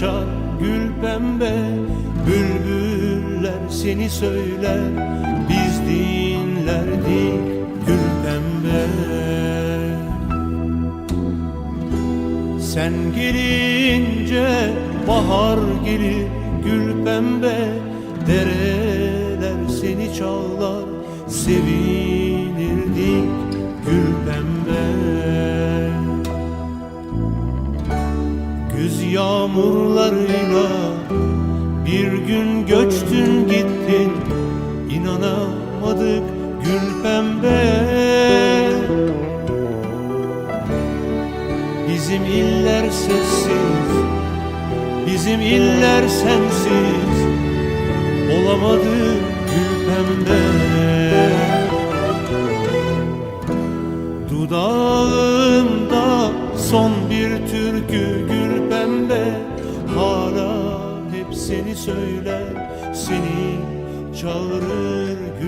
açar gül pembe Bülbüller seni söyler. Biz dinlerdik gül pembe. Sen gelince bahar gelir gül pembe. Dereler seni çağlar sevinirdik Güz yağmurlarıyla bir gün göçtün gittin inanamadık gül pembe. Bizim iller sessiz Bizim iller sensiz Olamadı gül pembe. Dudağımda son bir türkü seni söyler Seni çağırır